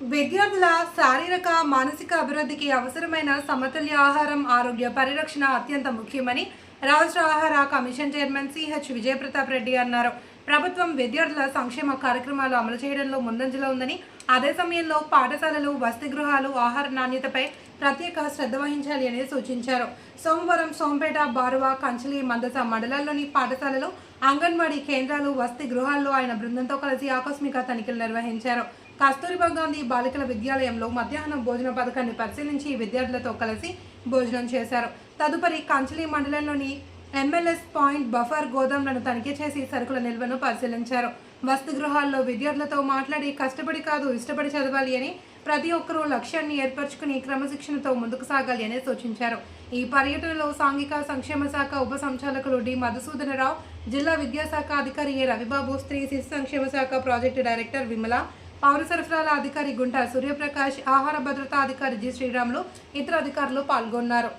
విద్యార్థుల శారీరక మానసిక అభివృద్ధికి అవసరమైన సమతుల్య ఆహారం ఆరోగ్య పరిరక్షణ అత్యంత ముఖ్యమని రాష్ట్ర ఆహార commission chairman C H Vijayapratap Reddy అన్నారు. ప్రభుత్వం విద్యార్థుల సంక్షేమ కార్యక్రమాలు అమలు చేయడంలో ముందంజలో ఉందని అదే సమయంలో పాఠశాలలు వసతి గృహాలు ఆహార నాణ్యతపై ప్రత్యేక శ్రద్ధ వహించాలి అని సూచించారు. సోమవారం సోంపేట బారువా కంచలి మందస మండలాల్లోని పాఠశాలలు అంగన్వాడీ కేంద్రాలు వసతి గృహాల్లో ఆయన బృందంతో కలిసి ఆకస్మిక తనిఖీలు నిర్వహించారు. కస్తూరిబా గాంధీ బాలికల విద్యాలయంలో మధ్యాహ్నం భోజన పథకాన్ని పరిశీలించి విద్యార్థులతో కలిసి భోజనం చేశారు. తదుపరి కంచలి మండలంలోని ఎంఎల్ఎస్ పాయింట్ బఫర్ గోదాంలను తనిఖీ చేసి సరుకుల నిల్వను పరిశీలించారు. వస్తు గృహాల్లో విద్యార్థులతో మాట్లాడి కష్టపడి కాదు ఇష్టపడి చదవాలి అని ప్రతి ఒక్కరూ లక్ష్యాన్ని ఏర్పరచుకుని క్రమశిక్షణతో ముందుకు సాగాలి అని సూచించారు. ఈ పర్యటనలో సాంఘిక సంక్షేమ శాఖ ఉప సంచాలకులు డి మధుసూదనరావు జిల్లా విద్యాశాఖ అధికారి ఏ రవిబాబు స్త్రీ శిశు సంక్షేమ శాఖ ప్రాజెక్టు డైరెక్టర్ విమల పౌర సరఫరాల అధికారి గుంట సూర్యప్రకాష్ ఆహార భద్రతా అధికారి జి శ్రీరాములు ఇతర అధికారులు పాల్గొన్నారు.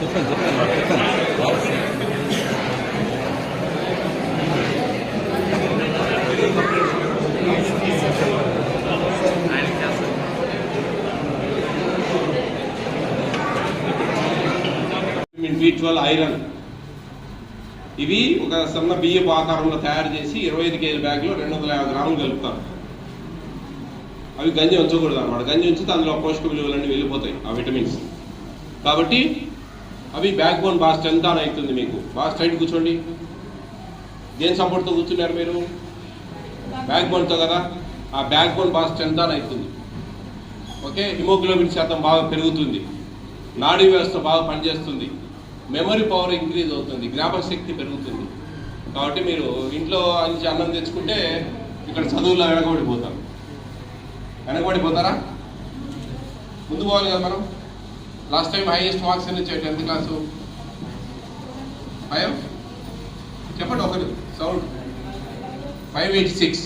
చెప్పండి చెప్పండి ట్వెల్వ్ ఐరన్ ఇవి ఒక సన్న బియ్యపు ఆకారంలో తయారు చేసి ఇరవై ఐదు కేజీ బ్యాగ్లో రెండు వందల యాభై గ్రాములు కలుపుతారు. అవి గంజి ఉంచకూడదు అనమాట గంజి ఉంచితే అందులో పోషక విలువలన్నీ వెళ్ళిపోతాయి ఆ విటమిన్స్. కాబట్టి అవి బ్యాక్ బోన్ బాగా స్ట్రెంత్ ఆన్ అవుతుంది మీకు? బాగా స్ట్రైట్ కూర్చోండి. దేని సపోర్ట్తో కూర్చున్నారు మీరు? బ్యాక్ బోన్తో కదా? ఆ బ్యాక్ బోన్ బాగా స్ట్రెంత్ ఆన్ అవుతుంది ఓకే? హిమోగ్లోబిన్ శాతం బాగా పెరుగుతుంది. నాడీ వ్యవస్థ బాగా పనిచేస్తుంది. మెమరీ పవర్ ఇంక్రీజ్ అవుతుంది జ్ఞాపక శక్తి పెరుగుతుంది. కాబట్టి మీరు ఇంట్లో నుంచి అన్నం తెచ్చుకుంటే ఇక్కడ చదువులో వెనకబడిపోతాం వెనకబడిపోతారా ముందు పోవాలి కదా మనం. లాస్ట్ టైం హైయెస్ట్ మార్క్స్ ఎన్ని వచ్చాయి? టెన్త్ క్లాసు ఫైవ్ చెప్పండి ఒకరు సౌండ్ ఫైవ్ ఎయిటీ సిక్స్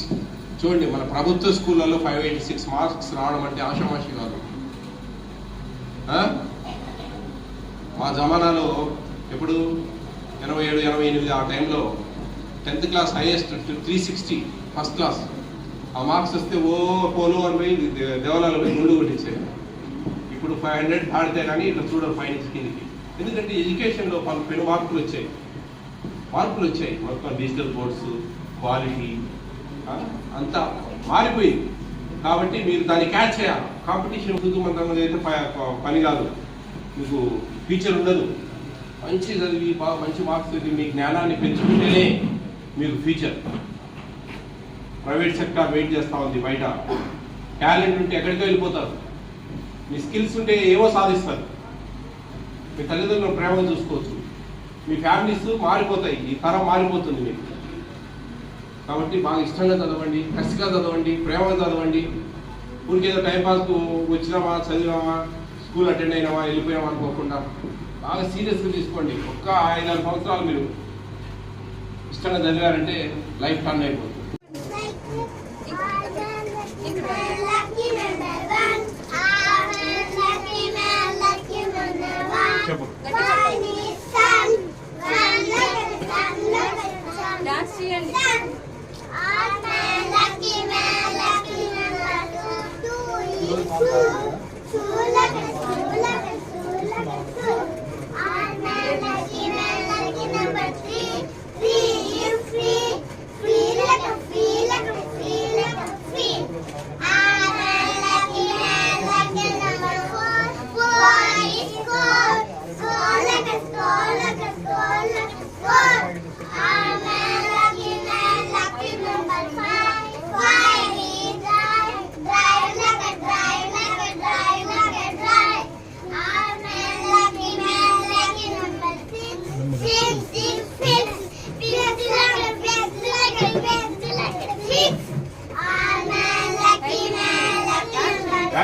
చూడండి మన ప్రభుత్వ స్కూళ్ళలో ఫైవ్ ఎయిటీ సిక్స్ మార్క్స్ రావడం అంటే ఆషామాషి కాదు. మా జమానాలో ఎప్పుడు? ఎనభై ఏడు ఎనభై ఎనిమిది ఆ టైంలో tenth class highest three sixty first class. ఆ మార్క్స్ వస్తే ఓ పోలు అని పోయి దేవాలయాలు పోయి ముందు కొట్టించేది. ఇప్పుడు ఫైవ్ హండ్రెడ్ దాటితే కానీ ఇట్లా చూడరు ఫైనాన్స్ కిందకి. ఎందుకంటే ఎడ్యుకేషన్లో పలు పెను మార్పులు వచ్చాయి. మార్పులు వచ్చాయి. మొత్తం డిజిటల్ బోర్డ్స్ క్వాలిటీ అంతా మారిపోయింది. కాబట్టి మీరు దాన్ని క్యాచ్ చేయాలి. కాంపిటీషన్ సుఖమంతంగా అయితే ప- పని కాదు. మీకు ఫ్యూచర్ ఉండదు. మంచి చదివి బాగా మంచి మార్క్స్ చదివి మీ జ్ఞానాన్ని పెంచుకుంటేనే మీకు ఫ్యూచర్ ప్రైవేట్ సెక్టార్ వెయిట్ చేస్తూ ఉంది బయట. టాలెంట్ ఉంటే ఎక్కడికో వెళ్ళిపోతారు. మీ స్కిల్స్ ఉంటే ఏవో సాధిస్తారు. మీ తల్లిదండ్రుల ప్రేమను చూసుకోవచ్చు. మీ ఫ్యామిలీస్ మారిపోతాయి. ఈ తరం మారిపోతుంది మీకు. కాబట్టి బాగా ఇష్టంగా చదవండి కసిగా చదవండి ప్రేమగా చదవండి. ఊరికేదో టైంపాస్కు వచ్చినామా చదివామా స్కూల్ అటెండ్ అయినామా వెళ్ళిపోయామా అనుకోకుండా. బాగా సీరియస్గా తీసుకోండి. ఒక్క ఐదారు సంవత్సరాలు మీరు ఇష్టంగా చదివారంటే లైఫ్ టర్న్ అయిపోతుంది. చెప్పు.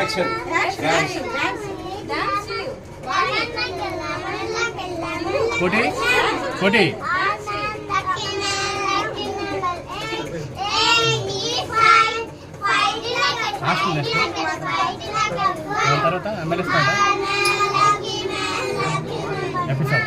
యాక్షన్ డాన్స్ కోటి కోటి తర్వాత ఎమ్మెల్యే ఎపిసోడ్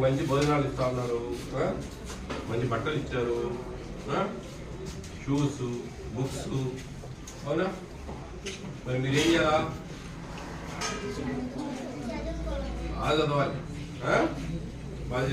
మీకు మంచి భోజనాలు ఇస్తా ఉన్నారు మంచి బట్టలు ఇచ్చారు షూస్ బుక్స్ అవునా? మరి మీరేం చేయాలా? బాగా చదవాలి బాగా